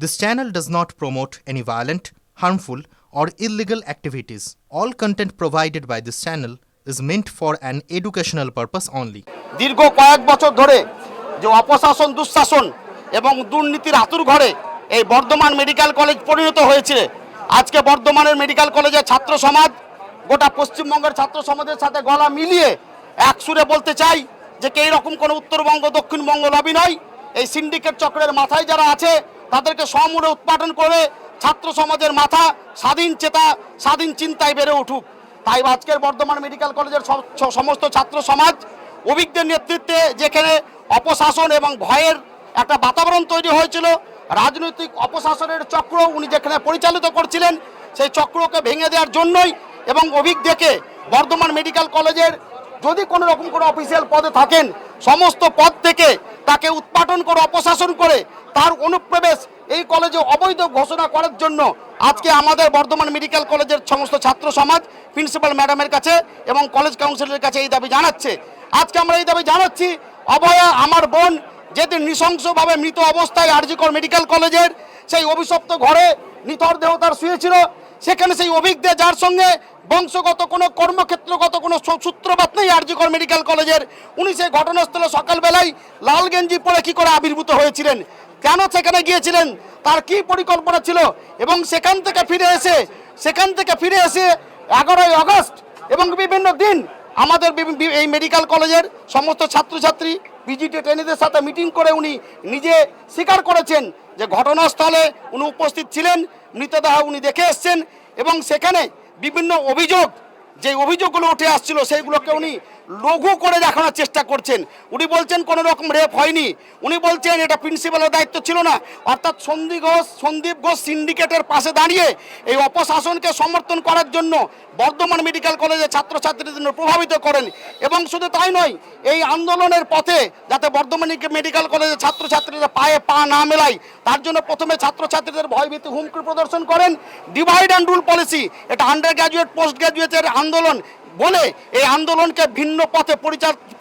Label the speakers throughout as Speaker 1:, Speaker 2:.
Speaker 1: This channel does not promote any violent, harmful, or illegal activities. All content provided by this channel is meant for an educational purpose only.
Speaker 2: দীর্ঘ কয়েক বছর ধরে যে অপশাসন দুঃশাসন এবং দুর্নীতির আতুর ঘরে এই বর্ধমান মেডিকেল কলেজ পরিণত হয়েছে আজকে বর্ধমানের মেডিকেল কলেজের ছাত্র সমাজ গোটা পশ্চিমবঙ্গের ছাত্র সমাজের সাথে গলা মিলিয়ে এক সুরে বলতে চাই যে কে রকম কোনো উত্তরবঙ্গ দক্ষিণবঙ্গ লবি নয় এই সিন্ডিকেট চক্রের মাথায় যারা আছে তাদেরকে সমূলে উৎপাদন করে ছাত্র সমাজের মাথা স্বাধীন চেতা, স্বাধীন চিন্তায় বেড়ে উঠুক। তাই আজকের বর্ধমান মেডিকেল কলেজের সমস্ত ছাত্র সমাজ অভিজ্ঞদের নেতৃত্বে যেখানে অপশাসন এবং ভয়ের একটা বাতাবরণ তৈরি হয়েছিল, রাজনৈতিক অপশাসনের চক্র উনি যেখানে পরিচালিত করছিলেন, সেই চক্রকে ভেঙে দেওয়ার জন্যই এবং অভিজ্ঞকে বর্ধমান মেডিকেল কলেজের যদি কোনো রকম কোনো অফিসিয়াল পদে থাকেন, সমস্ত পদ থেকে তাকে উৎপাটন করে, অপশাসন করে, তার অনুপ্রবেশ এই কলেজে অবৈধ ঘোষণা করার জন্য আজকে আমাদের বর্ধমান মেডিকেল কলেজের সমস্ত ছাত্র সমাজ, প্রিন্সিপাল ম্যাডামের কাছে এবং কলেজ কাউন্সিলের কাছে এই দাবি জানাচ্ছে। আজকে আমরা এই দাবি জানাচ্ছি, অভয়া, আমার বোন, যেদিন নৃশংসভাবে মৃত অবস্থায় আরজিকর মেডিকেল কলেজের সেই অভিশপ্ত ঘরে নিথর দেহ তার শুয়েছিল, সেখানে সেই অভিজ্ঞ যার সঙ্গে বংশগত কোনো কর্মক্ষেত্রগত কোনো সূত্রপাত নেই আরজিকর মেডিকেল কলেজের। উনি সেই ঘটনাস্থলে সকালবেলায় লাল গেঞ্জি পরে কি করে আবির্ভূত হয়েছিলেন? কেন সেখানে গিয়েছিলেন? তার কি পরিকল্পনা ছিল? এবং সেখান থেকে ফিরে এসে, সেখান থেকে ফিরে এসে এগারোই আগস্ট এবং বিভিন্ন দিন আমাদের এই মেডিকেল কলেজের সমস্ত ছাত্রছাত্রী বিজিটি ট্রেনিদের সাথে মিটিং করে উনি নিজে স্বীকার করেছেন যে ঘটনাস্থলে উনি উপস্থিত ছিলেন, মৃতদেহ উনি দেখে এসছেন এবং সেখানে বিভিন্ন অভিযোগ যে অভিযোগগুলো উঠে আসছিল সেইগুলোকে উনি লঘু করে দেখানোর চেষ্টা করছেন। উনি বলছেন কোনো রকম রেপ হয়নি। উনি বলছেন এটা প্রিন্সিপালের দায়িত্ব ছিল না। অর্থাৎ সন্দীপ ঘোষ সন্দীপ ঘোষ সিন্ডিকেটের পাশে দাঁড়িয়ে এই অপশাসনকে সমর্থন করার জন্য বর্ধমান মেডিকেল কলেজের ছাত্রছাত্রীদের প্রভাবিত করেন। এবং শুধু তাই নয়, এই আন্দোলনের পথে যাতে বর্ধমান মেডিকেল কলেজের ছাত্রছাত্রীরা পায়ে পা না মেলায়, তার জন্য প্রথমে ছাত্রছাত্রীদের ভয়ভীতি হুমকি প্রদর্শন করেন। ডিভাইড অ্যান্ড রুল পলিসি এটা আন্ডার গ্র্যাজুয়েট পোস্ট গ্র্যাজুয়েটের আন্দোলন বলে এই আন্দোলনকে ভিন্ন পথে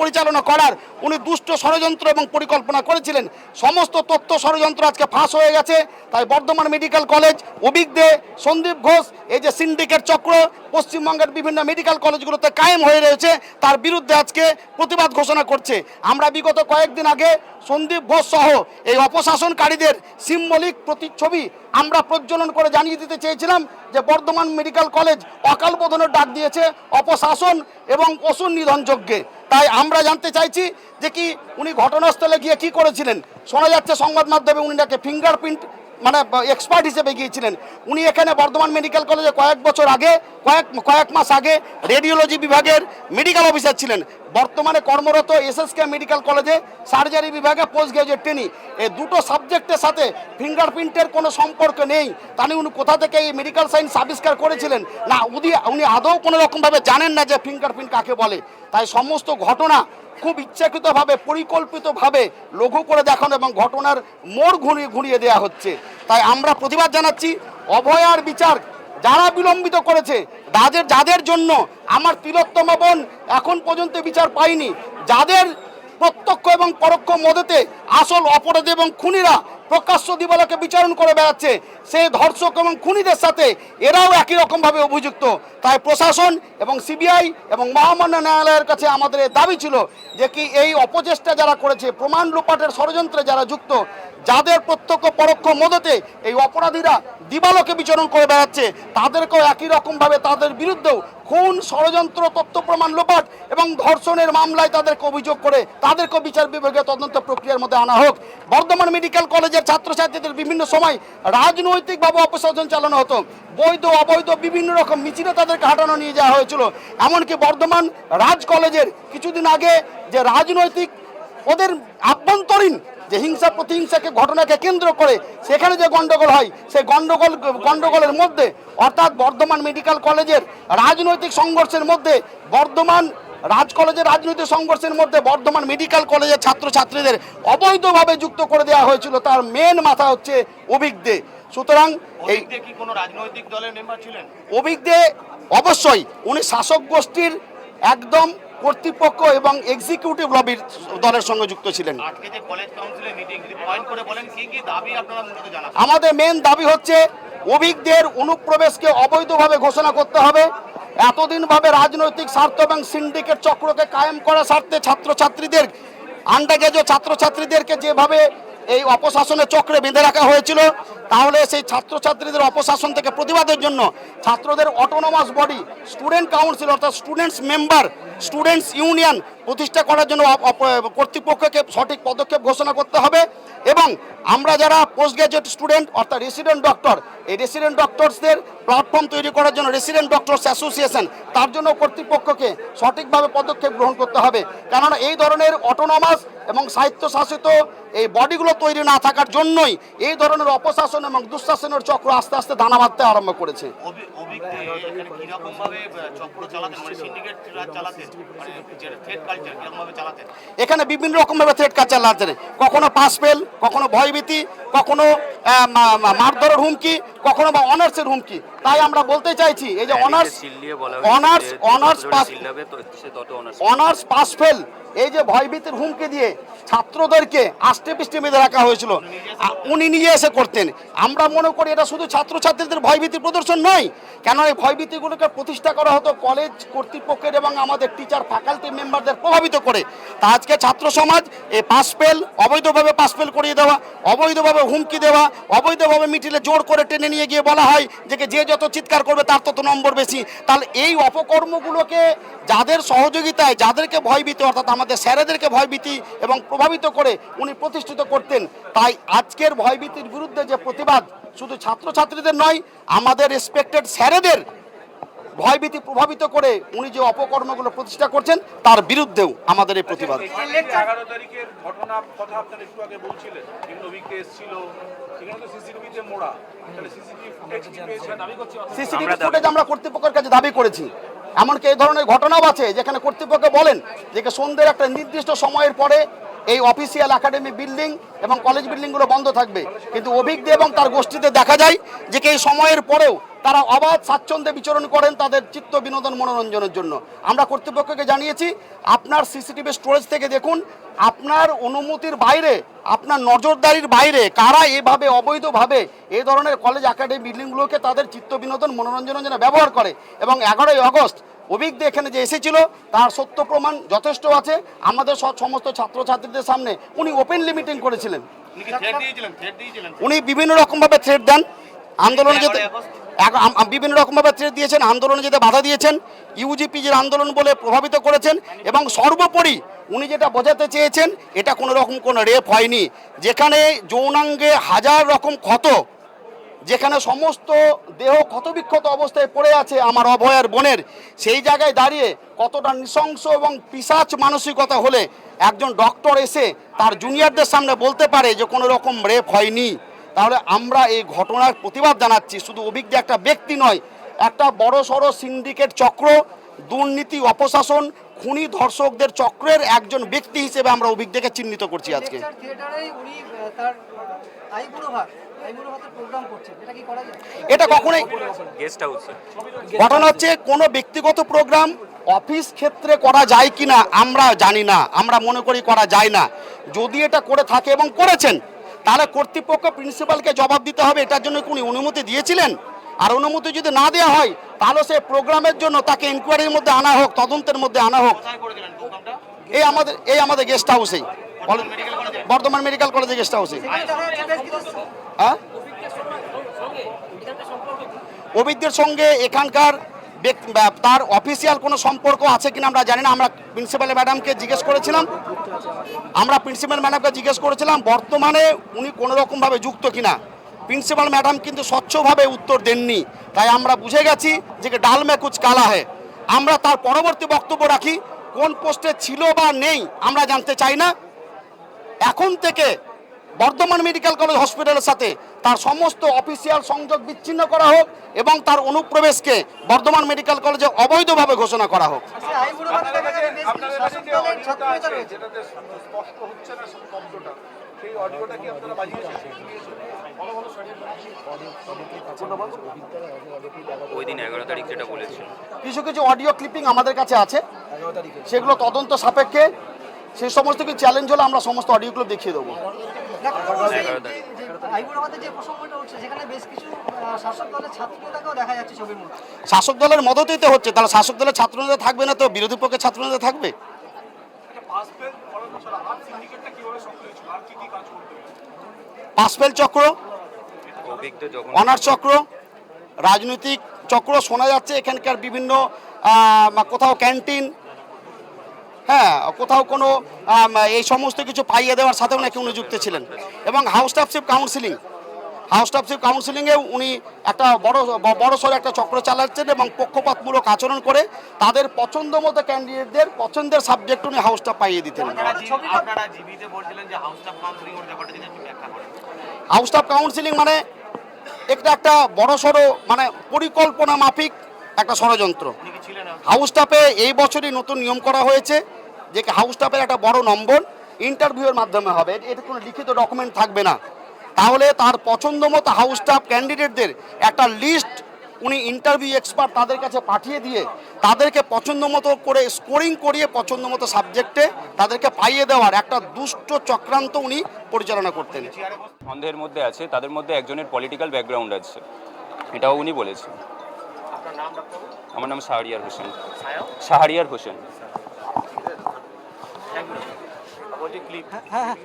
Speaker 2: পরিচালনা করার উনি দুষ্ট ষড়যন্ত্র এবং পরিকল্পনা করেছিলেন। সমস্ত তথ্য ষড়যন্ত্র আজকে ফাঁস হয়ে গেছে। তাই বর্ধমান মেডিকেল কলেজ অভিজ্ঞ সন্দীপ ঘোষ, এই যে সিন্ডিকেট চক্র, পশ্চিমবঙ্গের বিভিন্ন মেডিকেল কলেজগুলোতে কায়েম হয়ে রয়েছে, তার বিরুদ্ধে আজকে প্রতিবাদ ঘোষণা করছে। আমরা বিগত কয়েকদিন আগে সন্দীপ ঘোষ সহ এই অপশাসনকারীদের সিম্বলিক প্রতিচ্ছবি আমরা প্রজ্বলন করে জানিয়ে দিতে চেয়েছিলাম যে বর্ধমান মেডিকেল কলেজ অকাল বোধনের ডাক দিয়েছে অপশাসন এবং অসুর নিধন যজ্ঞে তাই আমরা জানতে চাইছি যে কি উনি ঘটনাস্থলে গিয়ে কি করেছিলেন। শোনা যাচ্ছে সংবাদ মাধ্যমে উনি নাকি ফিঙ্গারপ্রিন্ট মানে এক্সপার্ট হিসেবে গিয়েছিলেন। উনি এখানে বর্ধমান মেডিকেল কলেজে কয়েক বছর আগে, কয়েক কয়েক মাস আগে রেডিওলজি বিভাগের মেডিকেল অফিসার ছিলেন। বর্তমানে কর্মরত এসএসকে মেডিকেল কলেজে সার্জারি বিভাগে পোস্ট গ্রাজুয়েট ট্রেনি এই দুটো সাবজেক্টের সাথে ফিঙ্গারপ্রিন্টের কোনো সম্পর্ক নেই। তাহলে উনি কোথা থেকে এই মেডিকেল সায়েন্স আবিষ্কার করেছিলেন? না উনি উনি আদৌ কোনো রকমভাবে জানেন না যে ফিঙ্গারপ্রিন্ট কাকে বলে। তাই সমস্ত ঘটনা খুব ইচ্ছাকৃতভাবে, পরিকল্পিতভাবে লঘু করে দেখানো এবং ঘটনার মোড় ঘুরিয়ে ঘুরিয়ে দেওয়া হচ্ছে। তাই আমরা প্রতিবাদ জানাচ্ছি। অভয়ার বিচার যারা বিলম্বিত করেছে, যাদের যাদের জন্য আমার তিলোত্তমা বোন এখন পর্যন্ত বিচার পায়নি, যাদের প্রত্যক্ষ এবং পরোক্ষ মদতে আসল অপরাধী এবং খুনিরা প্রকাশ্য দিবালকে বিচারণ করে বেড়াচ্ছে। সেই ধর্ষক এবং খুনিদের সাথে এরাও একই রকমভাবে অভিযুক্ত। তাই প্রশাসন এবং সিবিআই এবং মহামান্য ন্যায়ালয়ের কাছে আমাদের দাবি ছিল যে কি এই অপচেষ্টা যারা করেছে, প্রমাণ লোপাটের ষড়যন্ত্রে যারা যুক্ত, যাদের প্রত্যক্ষ পরোক্ষ মদতে এই অপরাধীরা দিবালোকে বিচরণ করে বেড়াচ্ছে, তাদেরকেও একই রকমভাবে তাদের বিরুদ্ধেও খুন, ষড়যন্ত্র, তথ্য প্রমাণ লোপাট এবং ধর্ষণের মামলায় তাদেরকে অভিযোগ করে তাদেরকেও বিচার বিভাগীয় তদন্ত প্রক্রিয়ার মধ্যে আনা হোক। বর্ধমান মেডিকেল কলেজের ছাত্রছাত্রীদের বিভিন্ন সময় রাজনৈতিকভাবে অপশাসন চালানো হতো। বৈধ, অবৈধ বিভিন্ন রকম মিছিলে তাদেরকে হাঁটানো নিয়ে যাওয়া হয়েছিল। এমনকি বর্ধমান রাজ কলেজের কিছুদিন আগে যে রাজনৈতিক ওদের আভ্যন্তরীণ যে হিংসা, প্রতিহিংসাকে, ঘটনাকে কেন্দ্র করে সেখানে যে গন্ডগোল হয়, সেই গন্ডগোল, গন্ডগোলের মধ্যে, অর্থাৎ বর্ধমান মেডিকেল কলেজের রাজনৈতিক সংঘর্ষের মধ্যে বর্ধমান রাজ কলেজের রাজনৈতিক সংঘর্ষের মধ্যে বর্ধমান মেডিকেল কলেজের ছাত্রছাত্রীদের অবৈধভাবে যুক্ত করে দেওয়া হয়েছিল। তার মেন মাথা হচ্ছে অভিজ্ঞ সুতরাং এই
Speaker 3: কোনো রাজনৈতিক দলের মেম্বার ছিলেন?
Speaker 2: অভিজ্ঞ অবশ্যই উনি শাসক গোষ্ঠীর একদম কর্তৃপক্ষ এবং এক্সিকিউটিভ লবির দলের সঙ্গে যুক্ত ছিলেন। আমাদের মেন দাবি হচ্ছে অভিজ্ঞদের অনুপ্রবেশকে অবৈধভাবে ঘোষণা করতে হবে। এতদিন ভাবে রাজনৈতিক স্বার্থ এবং সিন্ডিকেট চক্রকে কায়েম করার স্বার্থে ছাত্রছাত্রীদের আন্ডারগ্রেজুয়েট ছাত্রছাত্রীদেরকে যেভাবে এই অপশাসনের চক্রে বেঁধে রাখা হয়েছিল, তাহলে সেই ছাত্রছাত্রীদের অপশাসন থেকে প্রতিবাদের জন্য ছাত্রদের অটোনোমাস বডি স্টুডেন্ট কাউন্সিল অর্থাৎ স্টুডেন্টস মেম্বার স্টুডেন্টস ইউনিয়ন প্রতিষ্ঠা করার জন্য কর্তৃপক্ষকে সঠিক পদক্ষেপ ঘোষণা করতে হবে এবং আমরা যারা পোস্ট গ্রাজুয়েট স্টুডেন্ট অর্থাৎ রেসিডেন্ট ডক্টর এই রেসিডেন্ট ডক্টরসদের প্ল্যাটফর্ম তৈরি করার জন্য রেসিডেন্ট ডক্টরস অ্যাসোসিয়েশন তার জন্য কর্তৃপক্ষকে সঠিকভাবে পদক্ষেপ গ্রহণ করতে হবে। কেননা এই ধরনের অটোনমাস এবং স্বায়ত্তশাসিত এই বডিগুলো তৈরি না থাকার জন্যই এই ধরনের অপশাসন এবং দুঃশাসনের চক্র আস্তে আস্তে দানা বাঁধতে আরম্ভ করেছে।
Speaker 3: এখানে
Speaker 2: বিভিন্ন রকমভাবে থ্রেট কাজ চালাচ্ছে কখনো পাস ফেল কখনো ভয়ভীতি কখনো মারধরের হুমকি কখনো বা অনার্সের হুমকি। তাই আমরা বলতে চাইছি এই যে honours honours honours pass
Speaker 4: honours
Speaker 2: pass fail. এই যে ভয়ভীতির হুমকি দিয়ে ছাত্রদেরকে আষ্টে পৃষ্ঠে বেঁধে রাখা হয়েছিল উনি নিজে এসে করতেন। আমরা মনে করি এটা শুধু ছাত্রছাত্রীদের ভয়ভীতি প্রদর্শন নয় কেন এই ভয়ভীতিগুলোকে প্রতিষ্ঠা করা হতো কলেজ কর্তৃপক্ষের এবং আমাদের টিচার ফ্যাকাল্টি মেম্বারদের প্রভাবিত করে। তা আজকে ছাত্র সমাজ এই পাস ফেল অবৈধভাবে পাস ফেল করিয়ে দেওয়া অবৈধভাবে হুমকি দেওয়া, অবৈধভাবে মিটিলে জোর করে টেনে নিয়ে গিয়ে বলা হয় যে যে যত চিৎকার করবে তার তত নম্বর বেশি। তাহলে এই অপকর্মগুলোকে যাদের সহযোগিতায়, যাদেরকে ভয়ভীতি, অর্থাৎ আমাদের স্যারেদেরকে ভয়ভীতি এবং প্রভাবিত করে উনি প্রতিষ্ঠিত করতেন, তাই আজকের ভয়ভীতির বিরুদ্ধে যে প্রতিবাদ শুধু ছাত্রছাত্রীদের নয়, আমাদের রেসপেক্টেড স্যারেদের ভয়ভীতি প্রভাবিত করে উনি যে অপকর্মগুলো প্রতিষ্ঠা করছেন তার বিরুদ্ধেও আমাদের এই প্রতিবাদ।
Speaker 5: এগারো তারিখের কথা আপনার একটু আগে বলছিলেন। সিসিটিভি ফুটেজ
Speaker 2: আমরা কর্তৃপক্ষের কাছে দাবি করেছি। এমনকি এই ধরনের ঘটনাও আছে যেখানে কর্তৃপক্ষ বলেন যে সন্ধ্যের একটা নির্দিষ্ট সময়ের পরে এই অফিসিয়াল একাডেমি বিল্ডিং এবং কলেজ বিল্ডিংগুলো বন্ধ থাকবে। কিন্তু অভিজ্ঞ এবং তার গোষ্ঠীতে দেখা যায় যে কি এই সময়ের পরেও তারা অবাধ স্বাচ্ছন্দ্যে বিচরণ করেন তাদের চিত্ত বিনোদন মনোরঞ্জনের জন্য। আমরা কর্তৃপক্ষকে জানিয়েছি আপনার সিসিটিভি স্টোরেজ থেকে দেখুন আপনার অনুমতির বাইরে আপনার নজরদারির বাইরে কারা এভাবে অবৈধভাবে এই ধরনের কলেজ একাডেমি বিল্ডিংগুলোকে তাদের চিত্ত বিনোদন মনোরঞ্জনের জন্য ব্যবহার করে। এবং এগারোই আগস্ট অভিজ্ঞ এখানে যে এসেছিল তার সত্য প্রমাণ যথেষ্ট আছে। আমাদের সব সমস্ত ছাত্রছাত্রীদের সামনে উনি ওপেনলি মিটিং করেছিলেন।
Speaker 3: উনি
Speaker 2: বিভিন্ন রকমভাবে থ্রেট দেন। আন্দোলনে যেতে বিভিন্ন রকমভাবে থ্রেট দিয়েছেন, আন্দোলনে যেতে বাধা দিয়েছেন, ইউজিপিজির আন্দোলন বলে প্রভাবিত করেছেন, এবং সর্বোপরি উনি যেটা বোঝাতে চেয়েছেন, এটা কোনো রকম কোনো রেপ হয়নি। যেখানে যৌনাঙ্গে হাজার রকম ক্ষত, যেখানে সমস্ত দেহ ক্ষতবিক্ষত অবস্থায় পড়ে আছে আমার অভয়ার বোনের, সেই জায়গায় দাঁড়িয়ে কতটা নৃশংস এবং পিসাচ মানসিকতা হলে একজন ডক্টর এসে তার জুনিয়রদের সামনে বলতে পারে যে কোনো রকম রেপ হয়নি। তাহলে আমরা এই ঘটনার প্রতিবাদ জানাচ্ছি। শুধু অভিজ্ঞ একটা ব্যক্তি নয় একটা বড় সড়ো সিন্ডিকেট চক্র দুর্নীতি অপশাসন খুনি ধর্ষকদের চক্রের একজন ব্যক্তি হিসেবে আমরা অভিজ্ঞকে চিহ্নিত করছি আজকে।
Speaker 6: এটা কি করা যায়?
Speaker 2: এটা কখনোই
Speaker 4: গেস্ট হাউসে
Speaker 2: ঘটনা হচ্ছে কোনো ব্যক্তিগত প্রোগ্রাম অফিস ক্ষেত্রে করা যায় কি না আমরা জানি না। আমরা মনে করি করা যায় না। যদি এটা করে থাকে এবং করেছেন তাহলে কর্তৃপক্ষ প্রিন্সিপালকে জবাব দিতে হবে, এটার জন্য উনি অনুমতি দিয়েছিলেন? আর অনুমতি যদি না দেওয়া হয়, তাহলে সে প্রোগ্রামের জন্য তাকে ইনকোয়ারির মধ্যে আনা হোক, তদন্তের মধ্যে আনা হোক। এই আমাদের এই আমাদের গেস্ট হাউসেই বর্ধমান মেডিকেল কলেজে গেস্ট হাউসে অভিজ্ঞের সঙ্গে এখানকার তার অফিসিয়াল কোনো সম্পর্ক আছে কিনা আমরা জানি না। আমরা প্রিন্সিপাল ম্যাডামকে জিজ্ঞেস করেছিলাম। আমরা প্রিন্সিপাল ম্যাডামকে জিজ্ঞেস করেছিলাম, বর্তমানে উনি কোনো রকমভাবে যুক্ত কিনা। প্রিন্সিপাল ম্যাডাম কিন্তু স্বচ্ছভাবে উত্তর দেননি। তাই আমরা বুঝে গেছি যে ডাল মে কুচ কালা হে। আমরা তার পরবর্তী বক্তব্য রাখি, কোন পোস্টে ছিল বা নেই, আমরা জানতে চাই না। এখন থেকে বর্ধমান মেডিকেল কলেজ হসপিটালের সাথে তার সমস্ত অফিসিয়াল সংযোগ বিচ্ছিন্ন করা হোক এবং তার অনুপ্রবেশকে বর্ধমান মেডিকেল কলেজে অবৈধভাবে ঘোষণা করা হোক।
Speaker 5: যেটাতে স্পষ্ট হচ্ছে না শব্দটা সেই অডিওটা কি আপনারা বাজিয়েছেন
Speaker 4: ওই দিন এগারো তারিখ যেটা বলেছেন।
Speaker 2: কিছু কিছু অডিও ক্লিপিং আমাদের কাছে আছে। সেগুলো তদন্ত সাপেক্ষে সেই সমস্ত কিছু চ্যালেঞ্জ হলে আমরা সমস্ত অডিওগুলো দেখিয়ে দেবো।
Speaker 6: শাসক দলের
Speaker 2: মদতেই তো হচ্ছে, তাহলে শাসক দলের ছাত্রনেতা থাকবে না তো? বিরোধী পক্ষের ছাত্রনেতা থাকবে? পাসপেল চক্র অনার চক্র, রাজনৈতিক চক্র শোনা যাচ্ছে, এখানকার বিভিন্ন কোথাও ক্যান্টিন হ্যাঁ কোথাও কোনো এই সমস্ত কিছু পাইয়ে দেওয়ার সাথেও নাকি উনি যুক্ত ছিলেন। এবং house staffship counselling house staffship কাউন্সিলিংয়ে উনি একটা বড় বড় সড়ো একটা চক্র চালাচ্ছেন এবং পক্ষপাতমূলক আচরণ করে তাদের পছন্দ মতো ক্যান্ডিডেটদের পছন্দের সাবজেক্ট উনি হাউস টাফ পাইয়ে দিতেন।
Speaker 3: হাউস অফ কাউন্সিলিং
Speaker 2: টাফ মানে একটা একটা বড় সড়ো মানে পরিকল্পনা মাফিক একটা ষড়যন্ত্র।
Speaker 3: উনি
Speaker 2: হাউস টাপে এই বছরই নতুন নিয়ম করা হয়েছে। যে হাউস টাপের একটা বড় নম্বর ইন্টারভিউয়ের মাধ্যমে হবে। এটা কোনো লিখিত ডকুমেন্ট থাকবে না। তাহলে তার পছন্দ মতো হাউস টাপ ক্যান্ডিডেটদের একটা লিস্ট উনি ইন্টারভিউ এক্সপার্ট তাদের কাছে পাঠিয়ে দিয়ে তাদেরকে পছন্দ মতো করে স্কোরিং করিয়ে পছন্দ মতো সাবজেক্টে তাদেরকে পাইয়ে দেওয়ার একটা দুষ্ট চক্রান্ত উনি পরিচালনা করতেন।
Speaker 4: সন্দেহের মধ্যে আছে তাদের মধ্যে একজনের পলিটিক্যাল ব্যাকগ্রাউন্ড আছে। এটাও উনি বলেছেন।
Speaker 3: আপনার নাম ডাক্তারবাবু?
Speaker 4: আমার নাম শাহরিয়ার হোসেন। শাহরিয়ার হোসেন।
Speaker 3: বলছি ক্লিপ
Speaker 6: হ্যাঁ হ্যাঁ হ্যাঁ